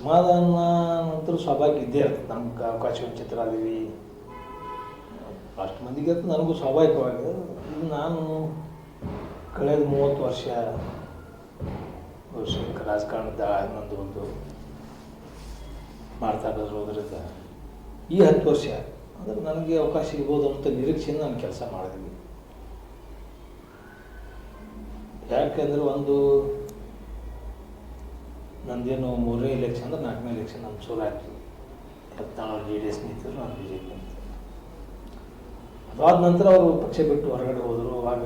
ಅಸಮಾಧಾನ ನಂತರ ಸ್ವಾಭಾವಿಕ ಇದ್ದೇ ಇರ್ತದೆ ನಮ್ಗೆ ಅವಕಾಶ ವಂಚಿತರ ಅದೀವಿ ಅಷ್ಟು ಮಂದಿಗೆ ಅಂತ ನನಗೂ ಸ್ವಾಭಾವಿಕವಾಗಿದೆ. ಇದು ನಾನು ಕಳೆದ ಮೂವತ್ತು ವರ್ಷ ವರ್ಷ ರಾಜಕಾರಣದ ನಂದು ಒಂದು ಮಾಡ್ತಾ ಇರೋದ್ರಿಂದ ಈ ಹತ್ತು ವರ್ಷ ಅಂದರೆ ನನಗೆ ಅವಕಾಶ ಸಿಗ್ಬೋದು ಅಂತ ನಿರೀಕ್ಷೆಯಿಂದ ನಾನು ಕೆಲಸ ಮಾಡಿದ್ವಿ ಯಾಕೆಂದರೆ ಒಂದು ನಂದೇನು ಮೂರನೇ ಇಲೆಕ್ಷನ್ ಅಂದ್ರೆ ನಾಲ್ಕನೇ ಎಲೆಕ್ಷನ್ ನಮ್ಮ ಸೋಲ ಆಯ್ತು ಹತ್ತಾರು ಜೆ ಡಿ ಎಸ್ ನಿಂತಿದ್ರು ನಾನು ಬಿ ಜೆ ಪಿ ಅದಾದ ನಂತರ ಅವರು ಪಕ್ಷ ಬಿಟ್ಟು ಹೊರಗಡೆ ಹೋದರು. ಆವಾಗ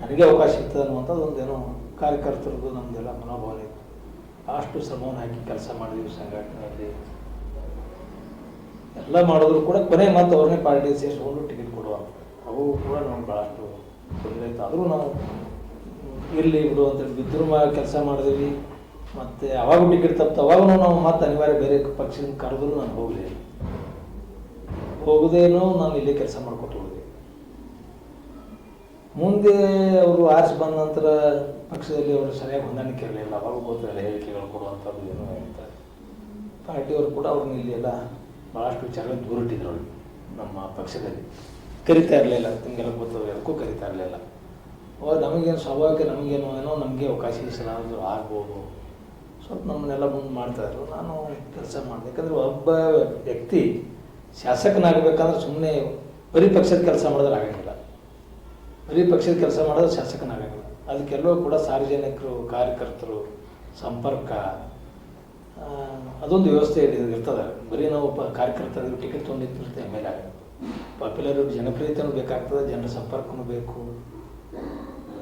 ನನಗೆ ಅವಕಾಶ ಸಿಗ್ತದೆ ಅನ್ನುವಂಥದ್ದು ಒಂದೇನೋ ಕಾರ್ಯಕರ್ತರದ್ದು ನಮ್ಮದೆಲ್ಲ ಮನೋಭಾವನೆ ಇತ್ತು. ಅಷ್ಟು ಶ್ರಮವನ್ನು ಹಾಕಿ ಕೆಲಸ ಮಾಡಿದ್ವಿ ಸಂಘಟನೆಯಲ್ಲಿ. ಎಲ್ಲ ಮಾಡಿದ್ರು ಕೂಡ ಕೊನೆ ಮತ್ತು ಅವ್ರನ್ನೇ ಪಾರ್ಟಿ ಸೇರಿಸ್ಕೊಂಡು ಟಿಕೆಟ್ ಕೊಡುವ ಅವು ಕೂಡ ನಮ್ಗೆ ಭಾಳಷ್ಟು ತೊಂದರೆ ಇತ್ತು. ಆದರೂ ನಾವು ಇರಲಿ ಬಿಡು ಅಂತೇಳಿ ಮಾ ಕೆಲಸ ಮಾಡಿದ್ವಿ. ಮತ್ತು ಅವಾಗ ಟಿಕೆಟ್ ತಪ್ಪಿತು ಅವಾಗೂ ನಾವು ಮತ್ತೆ ಅನಿವಾರ್ಯ ಬೇರೆ ಪಕ್ಷದಿಂದ ಕರೆದ್ರು ನಾನು ಹೋಗಲಿಲ್ಲ ಹೋಗೋದೇನೋ ನಾನು ಇಲ್ಲೇ ಕೆಲಸ ಮಾಡ್ಕೊಟ್ಟು ಮುಂದೆ ಅವರು ಆರಿಸಿ ಬಂದ ನಂತರ ಪಕ್ಷದಲ್ಲಿ ಅವರು ಸರಿಯಾಗಿ ಹೊಂದಾಣಿಕೆ ಇರಲಿಲ್ಲ. ಅವಾಗ ಗೊತ್ತಿರಲಿಲ್ಲ ಹೇಳಿಕೆಗಳು ಕೊಡುವಂಥದ್ದು ಏನೋ ಅಂತ. ಪಾರ್ಟಿಯವರು ಕೂಡ ಅವ್ರನ್ನ ಇಲ್ಲಿ ಎಲ್ಲ ಭಾಳಷ್ಟು ವಿಚಾರಗಳು ದೂರಿಟ್ಟಿದ್ರು ಅವರು ನಮ್ಮ ಪಕ್ಷದಲ್ಲಿ. ಕರಿತಾ ಇರಲಿಲ್ಲ. ನಿಮಗೆಲ್ಲ ಗೊತ್ತದ ಅದಕ್ಕೂ ಕರಿತಾ ಇರಲಿಲ್ಲ. ಅವಾಗ ನಮಗೇನು ಸ್ವಾಭಾವಿಕ, ನಮಗೇನು ಏನೋ ನಮಗೆ ಅವಕಾಶ ಹೆಸರಾದ್ರು ಆಗ್ಬೋದು. ಸ್ವಲ್ಪ ನಮ್ಮನ್ನೆಲ್ಲ ಮುಂದೆ ಮಾಡ್ತಾಯಿದ್ರು ನಾನು ಕೆಲಸ ಮಾಡಿದೆ. ಯಾಕಂದರೆ ಒಬ್ಬ ವ್ಯಕ್ತಿ ಶಾಸಕನಾಗಬೇಕಂದ್ರೆ ಸುಮ್ಮನೆ ಬರೀ ಪಕ್ಷದ ಕೆಲಸ ಮಾಡಿದ್ರೆ ಆಗಂಗಿಲ್ಲ. ಬರೀ ಪಕ್ಷದ ಕೆಲಸ ಮಾಡಿದ್ರೆ ಶಾಸಕನಾಗಂಗಿಲ್ಲ. ಅದಕ್ಕೆಲ್ಲವೂ ಕೂಡ ಸಾರ್ವಜನಿಕರು, ಕಾರ್ಯಕರ್ತರು, ಸಂಪರ್ಕ ಅದೊಂದು ವ್ಯವಸ್ಥೆ ಇರ್- ಇರ್ತದೆ. ಬರೀ ನಾವು ಪ ಕಾರ್ಯಕರ್ತರು ಟಿಕೆಟ್ ತೊಗೊಂಡಿರ್ತೀವಿ ಎಂ ಎಲ್ ಎ ಪಾಪ್ಯುಲರ್ ಜನಪ್ರಿಯತೆಯೂ ಬೇಕಾಗ್ತದೆ, ಜನರ ಸಂಪರ್ಕನೂ ಬೇಕು.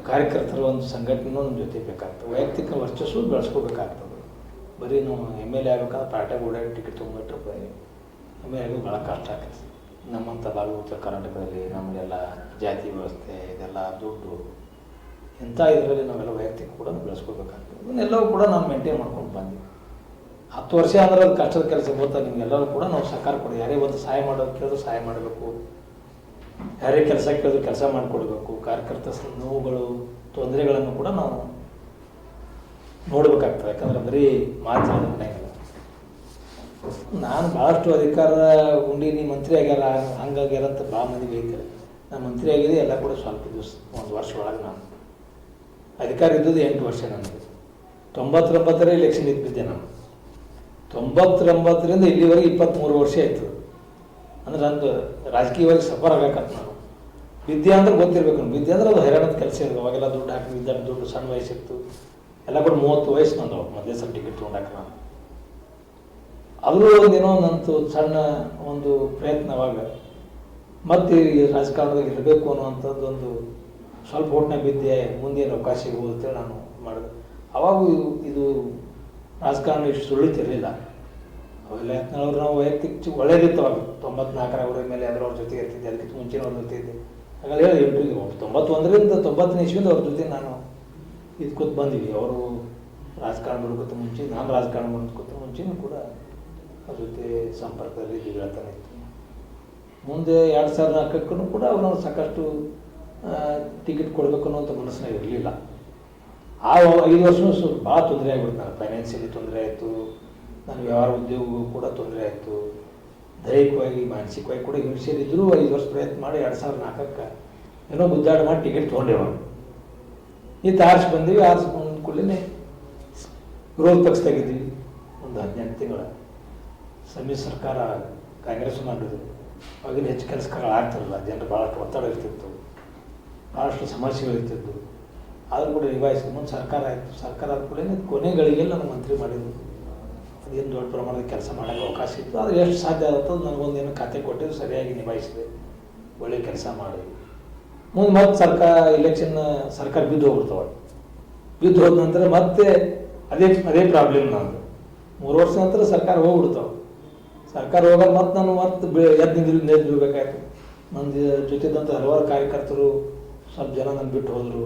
ಕಾರ್ಯಕರ್ತರ ಒಂದು ಸಂಘಟನೆ ನಮ್ಮ ಜೊತೆ ಬೇಕಾಗ್ತದೆ. ವೈಯಕ್ತಿಕ ವರ್ಚಸ್ಸು ಬೆಳೆಸ್ಕೋಬೇಕಾಗ್ತದೆ. ಬರೀ ನಾವು ಎಂ ಎಲ್ ಎ ಆಗ್ಬೇಕಾದ್ರೆ ಪಾರ್ಟಿಯಾಗ ಓಡಾಡಿ ಟಿಕೆಟ್ ತೊಗೊಂಡ್ಬಿಟ್ರೆ ಎಂ ಎಲ್ ಎ ಭಾಳ ಕಷ್ಟ ಆಗ್ತದೆ. ನಮ್ಮಂಥ ಭಾಳ ಉತ್ತರ ಕರ್ನಾಟಕದಲ್ಲಿ ನಮಗೆಲ್ಲ ಜಾತಿ ವ್ಯವಸ್ಥೆ, ಇದೆಲ್ಲ ದುಡ್ಡು ಇಂಥ ಇದರಲ್ಲಿ ನಾವೆಲ್ಲ ವೈಯಕ್ತಿಕ ಕೂಡ ಬೆಳೆಸ್ಕೋಬೇಕಾಗ್ತದೆ ಇವನ್ನೆಲ್ಲವೂ ಕೂಡ ನಾವು ಮೇಂಟೈನ್ ಮಾಡ್ಕೊಂಡು ಬಂದ್ವಿ. ಹತ್ತು ವರ್ಷ ಅಂದ್ರೆ ಅದು ಕಷ್ಟದ ಕೆಲಸ ಗೊತ್ತಾ ನಿಮಗೆಲ್ಲರೂ ಕೂಡ ನಾವು ಸಹಕಾರ ಕೊಡಿ. ಯಾರೇ ಒಂದು ಸಹಾಯ ಮಾಡೋದು ಕೇಳಿದ್ರು ಸಹಾಯ ಮಾಡಬೇಕು. ಯಾರೇ ಕೆಲಸ ಕೇಳಿದ್ರು ಕೆಲಸ ಮಾಡಿಕೊಡ್ಬೇಕು. ಕಾರ್ಯಕರ್ತ ನೋವುಗಳು, ತೊಂದರೆಗಳನ್ನು ಕೂಡ ನಾವು ನೋಡ್ಬೇಕಾಗ್ತದೆ. ಯಾಕಂದ್ರೆ ಬರೀ ನಡೆಯಲ್ಲ ನಾನು ಭಾಳಷ್ಟು ಅಧಿಕಾರ ನೀ ಮಂತ್ರಿ ಆಗ್ಯಾರ ಹಂಗಾಗ್ಯಾರ ಅಂತ ಭಾಳ ಮಂದಿ ಬೈತಾರೆ ನಾನು ಮಂತ್ರಿ ಆಗಿದೆ ಎಲ್ಲ ಕೂಡ ಸ್ವಲ್ಪ ದಿವಸ, ಒಂದು ವರ್ಷ ಒಳಗೆ ನಾನು. ಅಧಿಕಾರ ಇದ್ದದ್ದು ಎಂಟು ವರ್ಷ ನನಗೆ. ತೊಂಬತ್ತೊಂಬತ್ತರ ಎಲೆಕ್ಷನ್ ಇದ್ದಿದ್ದೆ ನಾನು. ತೊಂಬತ್ತೊಂಬತ್ತರಿಂದ ಇಲ್ಲಿವರೆಗೆ ಇಪ್ಪತ್ತ್ಮೂರು ವರ್ಷ ಆಯಿತು. ಅಂದ್ರೆ ನಂದು ರಾಜಕೀಯವಾಗಿ ಸಫರ್ ಆಗಬೇಕಂತ ನಾನು ವಿದ್ಯೆ ಅಂದ್ರೆ ಗೊತ್ತಿರ್ಬೇಕು. ವಿದ್ಯೆ ಅಂದ್ರೆ ಅದು ಹೈರಾಣದ ಕೆಲಸ ಇರೋದು ಅವಾಗೆಲ್ಲ ದುಡ್ಡು ಹಾಕಿ ವಿದ್ಯಾರ್ಥಿ ದುಡ್ಡು, ಸಣ್ಣ ವಯಸ್ಸಿತ್ತು. ಎಲ್ಲ ಕೂಡ ಮೂವತ್ತು ವಯಸ್ಸು ನಂದು ಮೊದಲೇ ಸಲ ಟಿಕೆಟ್ ತೊಗೊಂಡಾಕ ನಾನು ಅಲ್ಲೂ ಒಂದೇನೋ ನಂತು ಸಣ್ಣ ಒಂದು ಪ್ರಯತ್ನವಾಗ, ಮತ್ತೆ ರಾಜಕಾರಣದಾಗ ಇರಬೇಕು ಅನ್ನುವಂಥದ್ದು ಒಂದು ಸ್ವಲ್ಪ ಹೊಟ್ಟೆ ಬಿದ್ದೆ ಮುಂದಿನ ಅವಕಾಶ ಸಿಗ್ಬೋದು ಅಂತೇಳಿ ನಾನು ಮಾಡಿದೆ. ಅವಾಗ ಇದು- ರಾಜಕಾರಣ ಇಷ್ಟು ಸುಳಿತಿರಲಿಲ್ಲ ಅವೆಲ್ಲ ಯತ್ನವ್ರು ನಾವು ವೈಯಕ್ತಿಕ ಒಳ್ಳೇದಿತ್ತು ಅವಾಗ ತೊಂಬತ್ನಾಲ್ಕರ ಅವರ ಮೇಲೆ ಅದ್ರ ಅವ್ರ ಜೊತೆ ಇರ್ತಿದ್ದೆ, ಅದಕ್ಕಿಂತ ಮುಂಚಿನವ್ರ ಜೊತೆ ಇದ್ದೆ. ಹಾಗಾಗಿ ಹೇಳಿ ಎಂಟ್ರಿಗೆ ತೊಂಬತ್ತೊಂದರಿಂದ ತೊಂಬತ್ತನೇ ಇಸ್ವಿಂದ ಅವ್ರ ಜೊತೆ ನಾನು ಇದು ಕೂತ್ ಬಂದಿವಿ. ಅವರು ರಾಜಕಾರಣ ಬಿಡ್ಕೊತ ಮುಂಚೆ, ನಾನು ರಾಜಕಾರಣ ಬಿಡ್ಕೊತ ಮುಂಚೆನೂ ಕೂಡ ಅವ್ರ ಜೊತೆ ಸಂಪರ್ಕದಲ್ಲಿ ಹೇಳ್ತಾನೆ ಇತ್ತು. ಮುಂದೆ ಎರಡು ಸಾವಿರದ ನಾಲ್ಕಕ್ಕೂ ಕೂಡ ಅವರು ಸಾಕಷ್ಟು ಟಿಕೆಟ್ ಕೊಡಬೇಕು ಅನ್ನೋಂಥ ಮನಸ್ಸಿನಾಗ ಇರಲಿಲ್ಲ. ಆ ಐದು ವರ್ಷ ಸ್ವಲ್ಪ ಭಾಳ ತೊಂದರೆ ಆಗಿಬಿಡ್ತು ನಾನು ಫೈನಾನ್ಸಿಯಲಿ ತೊಂದರೆ ಆಯಿತು. ನನ್ನ ವ್ಯವಹಾರ ಉದ್ಯೋಗಕ್ಕೂ ಕೂಡ ತೊಂದರೆ ಆಯಿತು. ದೈಹಿಕವಾಗಿ, ಮಾನಸಿಕವಾಗಿ ಕೂಡ ಹಿಂಸೆಯಲ್ಲಿದ್ದರೂ ಐದು ವರ್ಷ ಪ್ರಯತ್ನ ಮಾಡಿ ಎರಡು ಸಾವಿರದ ನಾಲ್ಕಕ್ಕೆ ಏನೋ ಗುದ್ದಾಡ ಮಾಡಿ ಟಿಕೆಟ್ ತೊಗೊಂಡೇವ ಈ ಆರಿಸಿ ಬಂದ್ವಿ ಆರ್ಸಿ ಬಂದ ಕೂಡಲೇ ವಿರೋಧ ಪಕ್ಷದಾಗಿದ್ವಿ. ಒಂದು ಹದಿನೆಂಟು ತಿಂಗಳ ಸಮ್ಮಿಶ್ರ ಸರ್ಕಾರ ಕಾಂಗ್ರೆಸ್ ಮಾಡಿದ್ರು. ಅವಾಗಿನ ಹೆಚ್ಚು ಕೆಲಸಗಳು ಆಗ್ತಿರಲಿಲ್ಲ, ಜನರು ಭಾಳಷ್ಟು ಒತ್ತಡ ಇರ್ತಿತ್ತು, ಭಾಳಷ್ಟು ಸಮಸ್ಯೆಗಳಿರ್ತಿತ್ತು ಆದರೂ ಕೂಡ ನಿಭಾಯಿಸಿ ಮುಂದೆ ಸರ್ಕಾರ ಆಯಿತು. ಸರ್ಕಾರ ಆದ ಕೂಡ ಕೊನೆಗಳಿಗೆಲ್ಲ ನಾನು ಮಂತ್ರಿ ಮಾಡಿದ್ರು. ಅದೇನು ದೊಡ್ಡ ಪ್ರಮಾಣದ ಕೆಲಸ ಮಾಡೋಕ್ಕೆ ಅವಕಾಶ ಇತ್ತು. ಆದರೆ ಎಷ್ಟು ಸಾಧ್ಯ ಆಗುತ್ತೋ ನನಗೊಂದೇನು ಖಾತೆ ಕೊಟ್ಟಿದ್ದು ಸರಿಯಾಗಿ ನಿಭಾಯಿಸಿದೆ. ಒಳ್ಳೆಯ ಕೆಲಸ ಮಾಡಿದ್ವಿ ಮುಂದೆ ಮತ್ತೆ ಸರ್ಕಾರ ಇಲೆಕ್ಷನ್ ಸರ್ಕಾರ ಬಿದ್ದು ಹೋಗ್ಬಿಡ್ತಾವೆ ಬಿದ್ದು ಹೋದ ನಂತರ ಮತ್ತೆ ಅದೇ ಅದೇ ಪ್ರಾಬ್ಲಮ್ ನಾನು ಮೂರು ವರ್ಷ ನಂತರ ಸರ್ಕಾರ ಹೋಗ್ಬಿಡ್ತಾವೆ. ಸರ್ಕಾರ ಹೋಗಲ್ಲ ಮತ್ತೆ ನಾನು ಮತ್ತೆ ಎದ್ದು ನಿಂದ್ರು ನಿಂತು ಬಿಡ್ಬೇಕಾಯ್ತು. ನನ್ನ ಜೊತೆದಂಥ ಹಲವಾರು ಕಾರ್ಯಕರ್ತರು, ಸ್ವಲ್ಪ ಜನ ನನ್ನ ಬಿಟ್ಟು ಹೋದರು.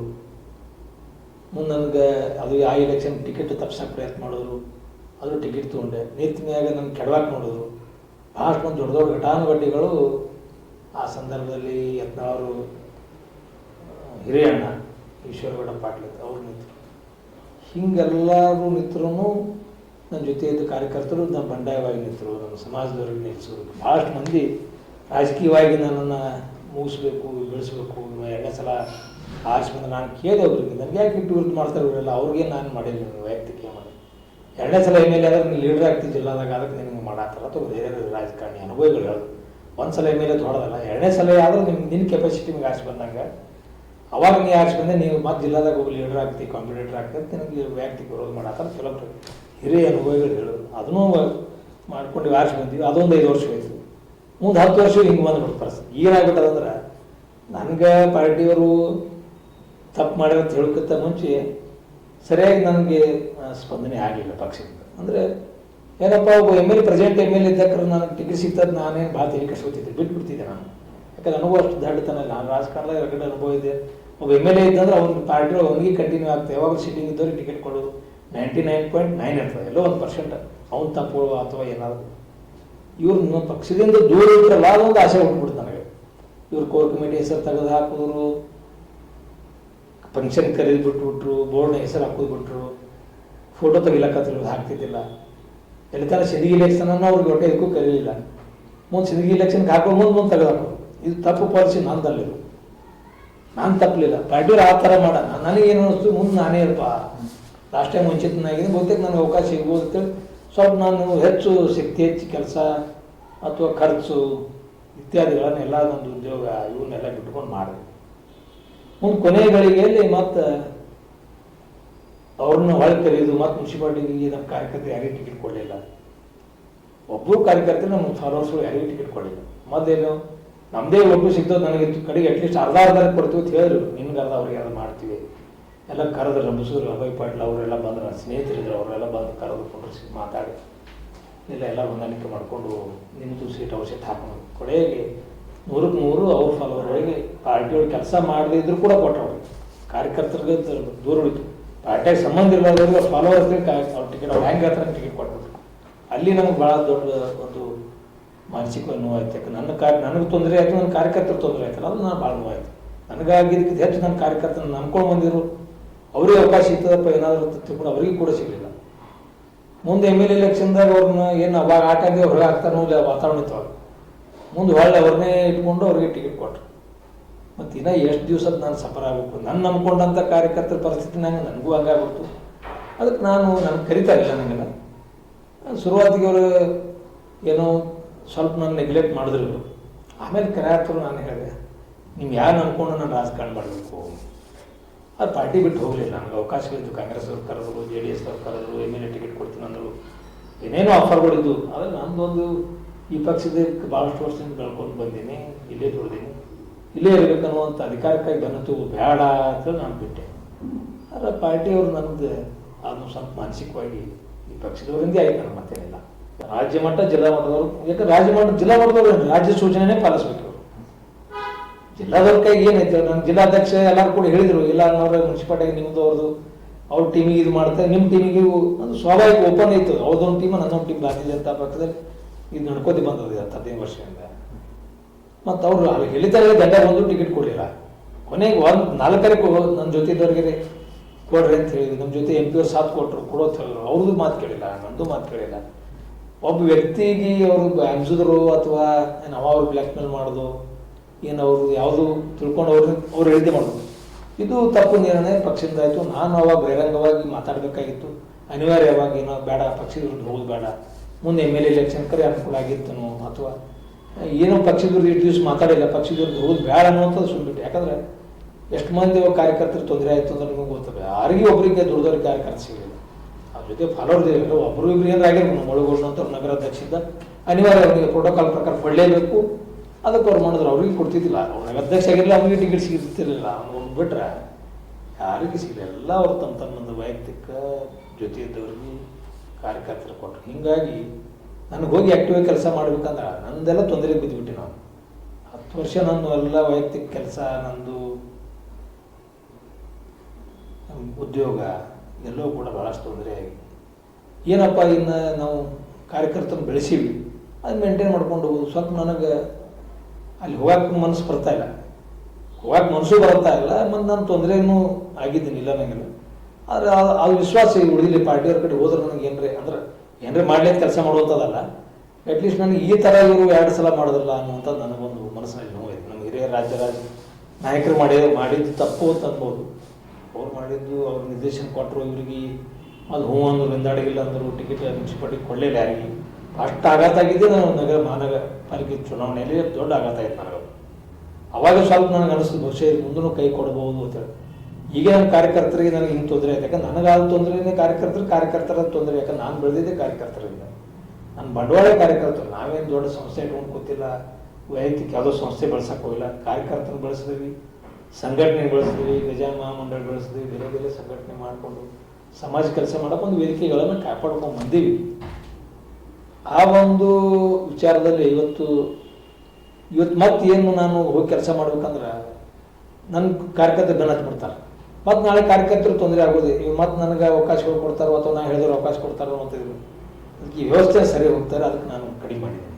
ಮುಂದೆ ನನಗೆ ಅದು ಆ ಎಲೆಕ್ಷನ್ ಟಿಕೆಟ್ ತಪ್ಸಕ್ಕೆ ಪ್ರಯತ್ನ ಮಾಡಿದ್ರು. ಅದು ಟಿಕೆಟ್ ತೊಗೊಂಡೆ. ಮ್ಯಾಗ ನನ್ನ ಕೆಡವಾಕ್ ನೋಡಿದ್ರು. ಭಾಳಷ್ಟು ಒಂದು ದೊಡ್ಡ ದೊಡ್ಡ ಘಟಾನುಘಟಿಗಳು ಆ ಸಂದರ್ಭದಲ್ಲಿ ಯತ್ನಾಳವರು ಹಿರಿಯಣ್ಣ ಈಶ್ವರಗೌಡ ಪಾಟೀಲ್ ಅವ್ರ ನಿಂತರು. ಹಿಂಗೆಲ್ಲರೂ ನಿಂತ್ರೂ ನನ್ನ ಜೊತೆ ಇದ್ದ ಕಾರ್ಯಕರ್ತರು ನಮ್ಮ ಬಂಡಾಯವಾಗಿ ನಿಂತರು, ನಮ್ಮ ಸಮಾಜದವ್ರಿಗೆ ನಿಲ್ಲಿಸೋರು ಭಾಳಷ್ಟು ಮಂದಿ ರಾಜಕೀಯವಾಗಿ ನನ್ನನ್ನು ಮುಗಿಸ್ಬೇಕು, ಬೆಳೆಸ್ಬೇಕು ಎರಡನೇ ಸಲ ಆರಿಸ್ಬಂದು ನಾನು ಕೇಳಿ ಅವ್ರಿಗೆ, ನನಗೆ ಯಾಕೆ ಇಟ್ಟು ವಿರುದ್ಧ ಮಾಡ್ತಾರೆ ಇವರೆಲ್ಲ? ಅವ್ರಿಗೆ ನಾನು ಮಾಡಿಲ್ಲ ನೀವು ವೈಯಕ್ತಿಕ ಮಾಡಿ ಎರಡನೇ ಸಲ ಎಂ ಎಲ್ ಎ ಆದ್ರೆ ಲೀಡರ್ ಆಗ್ತೀನಿ ಜಿಲ್ಲಾದಾಗ ಅದಕ್ಕೆ ನಿಮ್ಗೆ ಮಾಡಾತಾರ ಅಥವಾ ಬೇರೆ ರಾಜಕಾರಣಿ, ಅನುಭವಗಳು ಹೇಳೋದು ಒಂದು ಸಲ ಎಂ ಎಲ್ ಎ ತೊಡೋದಲ್ಲ ಎರಡನೇ ಸಲ ಆದರೂ ನಿಮ್ಗೆ ನಿನ್ನ ಕೆಪಾಸಿಟಿ ನಿಮ್ಗೆ ಆಸೆ ಬಂದಂಗೆ ಅವಾಗ ನೀ ಬಂದೆ ನೀವು ಮತ್ತೆ ಜಿಲ್ಲಾದಾಗ ಹೋಗಿ ಲೀಡರ್ ಆಗ್ತಿ ಕಾಂಪಿಟೇಟರ್ ಆಗ್ತದೆ ನಿನಗೆ ವೈಯಕ್ತಿಕ ವಿರೋಧ ಮಾಡತ್ತಾರ ಕೆಲವೊಬ್ರು ಹಿರಿಯ ಅನುಭವಿಗಳು ಹೇಳೋದು. ಅದನ್ನೂ ಮಾಡ್ಕೊಂಡು ಆರಿಸಿ ಬಂದೀವಿ. ಅದೊಂದು ಐದು ವರ್ಷ ಹೋಯ್ತು ಮುಂದೆ ಹತ್ತು ವರ್ಷ ಹಿಂಗೆ ಬಂದ್ಬಿಟ್ಟು ಪರಿಸ್ಥಿತಿ ಏನಾಗ್ಬಿಟ್ಟದಂದ್ರೆ, ನನಗೆ ಪಾರ್ಟಿಯವರು ತಪ್ಪು ಮಾಡ್ಯಾರ ಅಂತ ಹೇಳೋಕ್ಕಿಂತ ಮುಂಚೆ ಸರಿಯಾಗಿ ನನಗೆ ಸ್ಪಂದನೆ ಆಗಲಿಲ್ಲ ಪಕ್ಷದಿಂದ. ಅಂದರೆ, ಏನಪ್ಪ ಒಬ್ಬ M L president M L A ಇದ್ದಕ್ರೆ ನನಗೆ ಟಿಕೆಟ್ ಸಿಗ್ತದೆ, ನಾನೇನು ಭಾಳ ತಲೆ ಕೆಡ್ಸ್ಕೊತಿದ್ದೆ ಬಿಟ್ಬಿಡ್ತಿದ್ದೆ ನಾನು. ಯಾಕಂದ್ರೆ ನನಗೂ ಅಷ್ಟು ದಾಡ್ತಾನೆ ನಾನು ರಾಜಕಾರಣದಾಗ ಕಡೆ ಅನುಭವ ಇದೆ. ಒಬ್ಬ ಎಂ ಎಲ್ ಎ ಇದ್ದಂದ್ರೆ ಅವ್ನ ಪಾರ್ಟಿ ಅವನಿಗೆ ಕಂಟಿನ್ಯೂ ಆಗ್ತದೆ. ಯಾವಾಗ ಸಿಟ್ಟಿಂಗ್ ಇದ್ದವ್ರಿಗೆ ಟಿಕೆಟ್ ಕೊಡೋದು? ನೈಂಟಿ ನೈನ್ ಪಾಯಿಂಟ್ ನೈನ್ ಇರ್ತದೆ. ಎಲ್ಲೋ ಒಂದು ಪರ್ಸೆಂಟ್ ಅವ್ನು ತಪ್ಪು ಅಥವಾ ಏನಾದರೂ. ಇವ್ರು ನಮ್ಮ ಪಕ್ಷದಿಂದ ದೂರ ಇದ್ರಲ್ಲ ಅದೊಂದು ಆಸೆ ಹುಟ್ಬಿಡ್ತು ನನಗೆ. ಇವ್ರು ಕೋರ್ ಕಮಿಟಿ ಹೆಸರು ತೆಗೆದು ಹಾಕಿದ್ರು. ಫಂಕ್ಷನ್ ಕರೀದು ಬಿಟ್ಬಿಟ್ರು. ಬೋರ್ಡ್ನ ಹೆಸರು ಹಾಕೋದು ಬಿಟ್ರು. ಫೋಟೋ ತೆಗಿಲಕ್ಕತ್ತಿಲ್ಲ ಹಾಕ್ತಿದ್ದಿಲ್ಲ. ಎಲ್ಲ ಥರ ಸಿಂದಗಿ ಇಲೆಕ್ಷನ್ ಅನ್ನು ಅವ್ರಿಗೆ ಹೊಟ್ಟೆ ಇದಕ್ಕೂ ಕರೀಲಿಲ್ಲ. ಮುಂದೆ ಸಿಂದಗಿ ಇಲೆಕ್ಷನ್ಗೆ ಹಾಕೊಂಡು ಮುಂದೆ ಮುಂದೆ ತೆಗೆದು ಇದು ತಪ್ಪು ಪಾಲಿಸಿ ನಂದಲ್ಲಿರು ನಾನು ತಪ್ಪಲಿಲ್ಲ ಪಾಟೀಲ್ ಆ ಥರ ಮಾಡ. ನನಗೇನು ಅನಿಸ್ತು? ಮುಂದೆ ನಾನೇ ಇರಪ್ಪ ಲಾಸ್ಟ್ ಟೈಮ್ ಮುಂಚಿತನಾಗಿದೆ ಬಹುತೇಕ ನನಗೆ ಅವಕಾಶ ಸಿಗ್ಬೋದು ಸ್ವಲ್ಪ ನಾನು ಹೆಚ್ಚು ಶಕ್ತಿ, ಹೆಚ್ಚು ಕೆಲಸ ಅಥವಾ ಖರ್ಚು ಇತ್ಯಾದಿಗಳನ್ನ ಎಲ್ಲ ಒಂದು ಉದ್ಯೋಗ ಇವನ್ನೆಲ್ಲ ಬಿಟ್ಕೊಂಡು ಮಾಡಿದೆ. ಮುಂದೆ ಕೊನೆ ಗಳಿಗೆಯಲ್ಲಿ ಮತ್ತೆ ಅವ್ರನ್ನ ಹೊಳೆ ಕರೆಯೋದು ಮುನ್ಸಿಪಾಲ್ಟಿ ಮುನ್ಸಿಪಾಲ್ಟಿಗೆ ನಮ್ಮ ಕಾರ್ಯಕರ್ತರು ಯಾರಿಗೂ ಟಿಕೆಟ್ ಕೊಡಲಿಲ್ಲ. ಒಬ್ಬರು ಕಾರ್ಯಕರ್ತರು ನಮ್ಮ ಫಾಲೋವರ್ಸ್ಗಳು ಯಾರಿಗೂ ಟಿಕೆಟ್ ಕೊಡಲಿಲ್ಲ. ಮೊದಲೇನು ನಮ್ಮದೇ ಒಟ್ಟು ಸಿಗ್ತದೆ ನನಗೆ ಕಡೆಗೆ ಅಟ್ಲೀಸ್ಟ್ ಅರ್ಧ ಅರ್ಧ ಕೊಡ್ತೀವಿ ಅಂತ ಹೇಳಿದ್ರು. ನಿನ್ಗೆ ಅರ್ಧ ಅವ್ರಿಗೆ ಅರ್ಧ ಮಾಡ್ತೀವಿ. ಎಲ್ಲ ಕರೆದ್ರೆ ಮುಸೂರು ಅಭಯ್ ಪಾಟೀಲ್ ಅವರೆಲ್ಲ ಬಂದ್ರು ಸ್ನೇಹಿತರಿದ್ರು, ಅವರೆಲ್ಲ ಬಂದು ಕರೆದು ಕುಂಡ್ರಿಸಿ ಮಾತಾಡಿ. ಇಲ್ಲ ಎಲ್ಲ ಹೊಂದಾಣಿಕೆ ಮಾಡಿಕೊಂಡು ನಿಮ್ಮದು ಸೀಟ್ ಅವಶ್ಯಕತೆ ಹಾಕೊಂಡು ಕೊನೆಗೆ ನೂರಕ್ಕೆ ನೂರು ಅವ್ರ ಫಾಲೋವರ್ಗಳಿಗೆ ಪಾರ್ಟಿಯೊಳಗೆ ಕೆಲಸ ಮಾಡದೇ ಇದ್ರು ಕೂಡ ಕೊಟ್ಟರು ಅವ್ರಿಗೆ ಕಾರ್ಯಕರ್ತರಿಗೆ ದೂರ ಉಳಿತು. ಪಾರ್ಟಿಯಾಗಿ ಸಂಬಂಧ ಇರೋದ್ರಿಗೆ ಫಾಲೋವರ್ಸ್ಗೆ ಅವ್ರ ಟಿಕೆಟ್ ಅವ್ರು ಹೆಂಗೆ ಹತ್ರ ಟಿಕೆಟ್ ಕೊಟ್ಬಿಟ್ರು. ಅಲ್ಲಿ ನಮ್ಗೆ ಭಾಳ ದೊಡ್ಡ ಒಂದು ಮಾನಸಿಕ ನೋವಾಯ್ತು. ಯಾಕೆ ನನ್ನ ಕಾರ್ಯ ನನಗೆ ತೊಂದರೆ ಆಯಿತು, ನನ್ನ ಕಾರ್ಯಕರ್ತರ ತೊಂದರೆ ಆಯ್ತಲ್ಲ, ಅದು ನಾನು ಭಾಳ ನೋವಾಯ್ತು. ನನಗಾಗಿದ್ದಕ್ಕಿಂತ ಹೆಚ್ಚು ನನ್ನ ಕಾರ್ಯಕರ್ತನ ನಂಬ್ಕೊಂಡು ಬಂದಿರು ಅವ್ರಿಗೆ ಅವಕಾಶ ಇತ್ತದಪ್ಪ, ಏನಾದರೂ ತಿಳ್ಕೊಂಡು ಅವರಿಗೆ ಕೂಡ ಸಿಗಲಿಲ್ಲ. ಮುಂದೆ ಎಂ ಎಲ್ ಎಲೆಕ್ಷನ್ದಾಗ ಅವ್ರನ್ನ ಏನು ಅವಾಗ ಆಟ ಆಗಿ ಹೊರಗೆ ಹಾಕ್ತಾರೋ ಇಲ್ಲ, ವಾತಾವರಣ ಇತ್ತು ಮುಂದೆ ಒಳ್ಳೆ ಅವ್ರನ್ನೇ ಇಟ್ಕೊಂಡು ಅವ್ರಿಗೆ ಟಿಕೆಟ್ ಕೊಟ್ಟರು ಮತ್ತು ಇನ್ನೂ ಎಷ್ಟು ದಿವಸದ ನಾನು ಸಫರ್ ಆಗಬೇಕು? ನನ್ನ ನಂಬ್ಕೊಂಡಂಥ ಕಾರ್ಯಕರ್ತರ ಪರಿಸ್ಥಿತಿ ನಂಗೆ, ನನಗೂ ಹಂಗಾಗ್ಬಿಡ್ತು ಅದಕ್ಕೆ ನಾನು, ನನಗೆ ಕರಿತಾ ಇಲ್ಲ ನನಗೆಲ್ಲ ಶುರುವಾತಿಗೆ ಅವರು ಏನೋ ಸ್ವಲ್ಪ ನಾನು ನೆಗ್ಲೆಕ್ಟ್ ಮಾಡಿದ್ರು ಇವರು. ಆಮೇಲೆ ಕರೆಯಾತರು ನಾನು ಹೇಳಿದೆ, ನೀವು ಯಾರು ನಂಬ್ಕೊಂಡು ನಾನು ರಾಜಕಾರಣ ಮಾಡಬೇಕು? ಅದು ಪಾರ್ಟಿ ಬಿಟ್ಟು ಹೋಗಲಿಲ್ಲ. ನನಗೆ ಅವಕಾಶಗಳಿದ್ದು ಕಾಂಗ್ರೆಸ್ ಅವ್ರು ಕರೆದ್ರು, ಜೆ ಡಿ ಎಸ್ ಅವ್ರು ಕರೆದ್ರು, ಎಂ ಎಲ್ ಎ ಟಿಕೆಟ್ ಕೊಡ್ತೀನಿ ಅಂದರು. ಏನೇನೋ ಆಫರ್ಗಳಿದ್ದು ಆದರೆ ನಂದೊಂದು ಈ ಪಕ್ಷದ ಭಾಳಷ್ಟು ವರ್ಷದಿಂದ ಬೆಳ್ಕೊಂಡು ಬಂದೀನಿ, ಇಲ್ಲೇ ದುಡ್ದೀನಿ. ಇಲ್ಲೇ ಇರಬೇಕನ್ನುವಂಥ ಅಧಿಕಾರಕ್ಕಾಗಿ ಬಂತು ಬೇಡ ಅಂತ ನಾನು ಬಿಟ್ಟೆ. ಆದರೆ ಪಾರ್ಟಿಯವರು ನನ್ನದು ಅದು ಸ್ವಲ್ಪ ಮಾನಸಿಕವಾಗಿ ಈ ಪಕ್ಷದವರಿಂದ ಆಯ್ತು ನಾನು ಮತ್ತೇನಿಲ್ಲ. ರಾಜ್ಯ ಮಟ್ಟ, ಜಿಲ್ಲಾ ಮಟ್ಟದವರು, ಯಾಕಂದ್ರೆ ರಾಜ್ಯ ಮಟ್ಟ, ಜಿಲ್ಲಾ ಮಟ್ಟದವರು? ರಾಜ್ಯ ಸೂಚನೆನೇ ಪಾಲಿಸ್ಬೇಕು ಜಿಲ್ಲಾದವ್ರ ಕೈಗೆ ಏನೈತೆ ನನ್ನ ಜಿಲ್ಲಾಧ್ಯಕ್ಷ ಎಲ್ಲರೂ ಕೂಡ ಹೇಳಿದ್ರು, ಇಲ್ಲ ನೋಡ್ರಿ ಮುನ್ಸಿಪಾಲ್ಟಿಗೆ ನಿಮ್ದು ಅವ್ರದ್ದು ಅವ್ರ ಟೀಮಿಗೆ ಇದು ಮಾಡ್ತಾರೆ ನಿಮ್ಮ ಟೀಮಿಗೆ ಅದು ಸ್ವಾಭಾವಿಕ ಓಪನ್ ಐತು ಅವ್ರದೊಂದು ಟೀಮ್ ನನ್ನೊಂದು ಟೀಮ್ ಬಾಕಿದೆ ಅಂತ ಪಕ್ಕದಲ್ಲಿ ಇದು ನಡ್ಕೋತಿ ಹತ್ತು ಹದಿನೈದು ವರ್ಷದಿಂದ. ಮತ್ತು ಅವರು ಅಲ್ಲಿ ಹೇಳಿದ್ದಾರೆ ದಂಡ ಬಂದು ಟಿಕೆಟ್ ಕೊಡಲಿಲ್ಲ. ಕೊನೆಗೆ ಒಂದು ನಾಲ್ಕರಿಗೆ ನನ್ನ ಜೊತೆ ಇದ್ದವ್ರಿಗೆ ಕೊಡ್ರಿ ಅಂತ ಹೇಳಿದ್ವಿ ನಮ್ಮ ಜೊತೆ ಎಂ ಪಿ ಅವ್ರು ಸಾಥ್ ಕೊಟ್ಟರು ಕೊಡೋದು ಹೇಳಿದ್ರು ಅವ್ರದ್ದು ಮಾತು ಕೇಳಿಲ್ಲ, ನಂದು ಮಾತು ಕೇಳಿಲ್ಲ. ಒಬ್ಬ ವ್ಯಕ್ತಿಗೆ ಅವರು ಹಂಚಿದ್ರು ಅಥವಾ ಏನು ಅವ ಅವ್ರು ಬ್ಲ್ಯಾಕ್ ಮೇಲ್ ಮಾಡೋದು, ಏನು ಅವರು ಯಾವುದು ತಿಳ್ಕೊಂಡು ಅವ್ರು ಅವ್ರು ಹೇಳಿದೆ ಮಾಡೋದು. ಇದು ತಪ್ಪು ನಿರ್ಣಯ, ಪಕ್ಷದಿಂದ ಆಯಿತು. ನಾನು ಅವಾಗ ಬಹಿರಂಗವಾಗಿ ಮಾತಾಡಬೇಕಾಗಿತ್ತು. ಅನಿವಾರ್ಯವಾಗಿ ಏನೋ ಬೇಡ, ಪಕ್ಷದ ವಿರುದ್ಧ ಹೋಗೋದು ಬೇಡ. ಮುಂದೆ ಎಂ ಎಲ್ ಎ ಎಲೆಕ್ಷನ್ ಕರೆ ಅನುಕೂಲ ಆಗಿರ್ತನೋ ಅಥವಾ ಏನೋ ಪಕ್ಷದ ವಿರುದ್ಧ ಇಷ್ಟು ದಿವಸ ಮಾತಾಡಿಲ್ಲ, ಪಕ್ಷದ ವಿರುದ್ಧ ಹೋಗೋದು ಬೇಡ ಅನ್ನೋಂಥದ್ದು ಸುಳ್ಬಿಟ್ಟು ಯಾಕಂದ್ರೆ ಎಷ್ಟು ಮಂದಿ ಕಾರ್ಯಕರ್ತರು ತೊಂದರೆ ಆಯಿತು ಅಂದ್ರೆ ನಿಮಗೆ ಗೊತ್ತಿಲ್ಲ ಯಾರಿಗೆ ಒಬ್ಬರಿಗೆ ದುಡ್ದವ್ರಿಗೆ ಕಾರ್ಯಕರ್ತ ಸಿಗಲಿಲ್ಲ. ಅವ್ರ ಜೊತೆ ಫಾಲೋರ್ದು ಒಬ್ಬರು ಇಬ್ಬರು ಏನಾರು ಆಗಿರ್ಬೋದು ನಗರ ನಗರಾಧ್ಯಕ್ಷದಿಂದ ಅನಿವಾರ್ಯ ಅವರಿಗೆ ಪ್ರೋಟೋಕಾಲ್ ಪ್ರಕಾರ ಕೊಡಲೇಬೇಕು. ಅದಕ್ಕೆ ಅವ್ರು ಮಾಡಿದ್ರು, ಅವ್ರಿಗೆ ಕೊಡ್ತಿದ್ದಿಲ್ಲ. ಅವ್ರಿಗೆ ಅಧ್ಯಕ್ಷ ಆಗಿರಲಿಲ್ಲ, ಅವ್ರಿಗೆ ಟಿಕೆಟ್ ಸಿಗುತ್ತಿರಲಿಲ್ಲ ಅವ್ನು ಬಿಟ್ರೆ ಯಾರಿಗೆ ಸಿಗಲಿಲ್ಲ. ಎಲ್ಲ ಅವ್ರು ತಮ್ಮ ತನ್ನೊಂದು ವೈಯಕ್ತಿಕ ಜೊತೆ ಇದ್ದವ್ರಿಗೆ ಕಾರ್ಯಕರ್ತರು ಕೊಟ್ಟರು ಹೀಗಾಗಿ ನನಗೆ ಹೋಗಿ ಆ್ಯಕ್ಟಿವ್ ಕೆಲಸ ಮಾಡ್ಬೇಕಂದ್ರೆ ನಂದೆಲ್ಲ ತೊಂದರೆ ಬಿದ್ದುಬಿಟ್ಟೆ ನಾನು. ಹತ್ತು ವರ್ಷ ನಾನು ಎಲ್ಲ ವೈಯಕ್ತಿಕ ಕೆಲಸ, ನಂದು ಉದ್ಯೋಗ ಎಲ್ಲವೂ ಕೂಡ ಭಾಳಷ್ಟು ತೊಂದರೆ ಆಗಿದೆ. ಏನಪ್ಪ ಇನ್ನು ನಾವು ಕಾರ್ಯಕರ್ತನ ಬೆಳೆಸೀವಿ ಅದು ಮೇಂಟೈನ್ ಮಾಡ್ಕೊಂಡು ಹೋಗೋದು. ಸ್ವಲ್ಪ ನನಗೆ ಅಲ್ಲಿ ಹೋಗಕ್ಕೆ ಮನಸ್ಸು ಬರ್ತಾ ಇಲ್ಲ. ಹೋಗಕ್ಕೆ ಮನಸ್ಸು ಬರ್ತಾ ಇಲ್ಲ ಮತ್ತು ನಾನು ತೊಂದರೆನೂ ಆಗಿದ್ದೀನಿ, ಇಲ್ಲ ನನಗಿಲ್ಲ ಆದರೆ ಅದು ವಿಶ್ವಾಸ ಉಳಿದಿಲ್ಲ ಪಾರ್ಟಿಯವ್ರ ಕಡೆ ಹೋದ್ರೆ ನನಗೆ ಏನ್ರಿ ಅಂದ್ರೆ ಏನರೇ ಮಾಡ್ಲಿಕ್ಕೆ ಕೆಲಸ ಮಾಡುವಂಥದ್ದಲ್ಲ. ಅಟ್ಲೀಸ್ಟ್ ನನಗೆ ಈ ಥರ ಇವರು ಎರಡು ಸಲ ಮಾಡೋದಲ್ಲ ಅನ್ನುವಂಥದ್ದು ನನಗೊಂದು ಮನಸ್ಸಿನಲ್ಲಿ ನೋವು ನಮ್ಮ ಹಿರಿಯ ರಾಜ್ಯ ರಾಜ ನಾಯಕರು ಮಾಡಿ ಮಾಡಿದ್ದು ತಪ್ಪು ಅಂತ ಅನ್ಬೋದು. ಅವ್ರು ಮಾಡಿದ್ದು, ಅವ್ರ ನಿರ್ದೇಶನ ಕೊಟ್ಟರು ಇವ್ರಿಗೆ. ಅದು ಹ್ಞೂ ಅಂದರು ಹಿಂದಾಡಿಗಿಲ್ಲ ಅಂದರು. ಟಿಕೆಟ್ ಮುನ್ಸಿಪಾಲ್ಟಿ ಕೊಡಲಿಲ್ಲ ಯಾರಿಗೆ ಅಷ್ಟು ಆಘಾತ ಆಗಿದೆ ನಾನು ನಗರ ಮಹಾನಗರ ಪಾಲಿಕೆ ಚುನಾವಣೆಯಲ್ಲಿ. ದೊಡ್ಡ ಆಘಾತ ಆಯ್ತು ನನಗೆ ಅವಾಗ ಸ್ವಲ್ಪ ನನಗೆ ಅನಿಸ್ತು, ಬಹುಶಃ ಮುಂದೂ ಕೈ ಕೊಡಬಹುದು ಅಂತೇಳಿ ಈಗ ನನ್ನ ಕಾರ್ಯಕರ್ತರಿಗೆ ನನಗೆ ಹಿಂಗೆ ತೊಂದರೆ ಆಯ್ತು. ಯಾಕಂದ್ರೆ ನನಗಾದ ತೊಂದರೆನೇ ಕಾರ್ಯಕರ್ತರು, ಕಾರ್ಯಕರ್ತರ ತೊಂದರೆ. ಯಾಕಂದ್ರೆ ನಾನು ಬೆಳೆದಿದ್ದೆ ಕಾರ್ಯಕರ್ತರಿಂದ. ನನ್ನ ಬಂಡವಾಳ ಕಾರ್ಯಕರ್ತರು. ನಾವೇನು ದೊಡ್ಡ ಸಂಸ್ಥೆ ಇಟ್ಕೊಂಡು ಕೂತಿಲ್ಲ. ವೈಯಕ್ತಿಕ ಯಾವುದೋ ಸಂಸ್ಥೆ ಬೆಳ್ಸಕ್ಕೆ ಹೋಗಿಲ್ಲ. ಕಾರ್ಯಕರ್ತನ ಬೆಳೆಸಿದ್ವಿ. ಸಂಘಟನೆ ಬಳಸಿದ್ವಿ ಗಜಾನ ಮಹಾಮಂಡಳ ಬೆಳೆಸಿದ್ವಿ ಬೇರೆ ಬೇರೆ ಸಂಘಟನೆ ಮಾಡಿಕೊಂಡು ಸಮಾಜ ಕೆಲಸ ಮಾಡಕ್ಕೆ ಒಂದು ವೇದಿಕೆಗಳನ್ನು ಕಾಪಾಡ್ಕೊಂಡು ಬಂದೀವಿ. ಆ ಒಂದು ವಿಚಾರದಲ್ಲಿ ಇವತ್ತು ಇವತ್ತು ಮತ್ತೆ ಏನು ನಾನು ಹೋಗಿ ಕೆಲಸ ಮಾಡ್ಬೇಕಂದ್ರೆ ನನ್ನ ಕಾರ್ಯಕರ್ತರು ಬೆನ್ನ ಹತ್ಬಿಡ್ತಾರೆ ಮತ್ತು ನಾಳೆ ಕಾರ್ಯಕರ್ತರು ತೊಂದರೆ ಆಗೋದು, ಇವ್ರು ಮತ್ತೆ ನನಗೆ ಅವಕಾಶಗಳು ಕೊಡ್ತಾರೋ ಅಥವಾ ನಾನು ಹೇಳಿದ್ರೆ ಅವಕಾಶ ಕೊಡ್ತಾರೋ ಅಂತ ಅದಕ್ಕೆ ವ್ಯವಸ್ಥೆ ಸರಿ ಹೋಗ್ತಾರೆ, ಅದಕ್ಕೆ ನಾನು ಕಡಿಮೆ ಮಾಡಿದ್ದೀನಿ.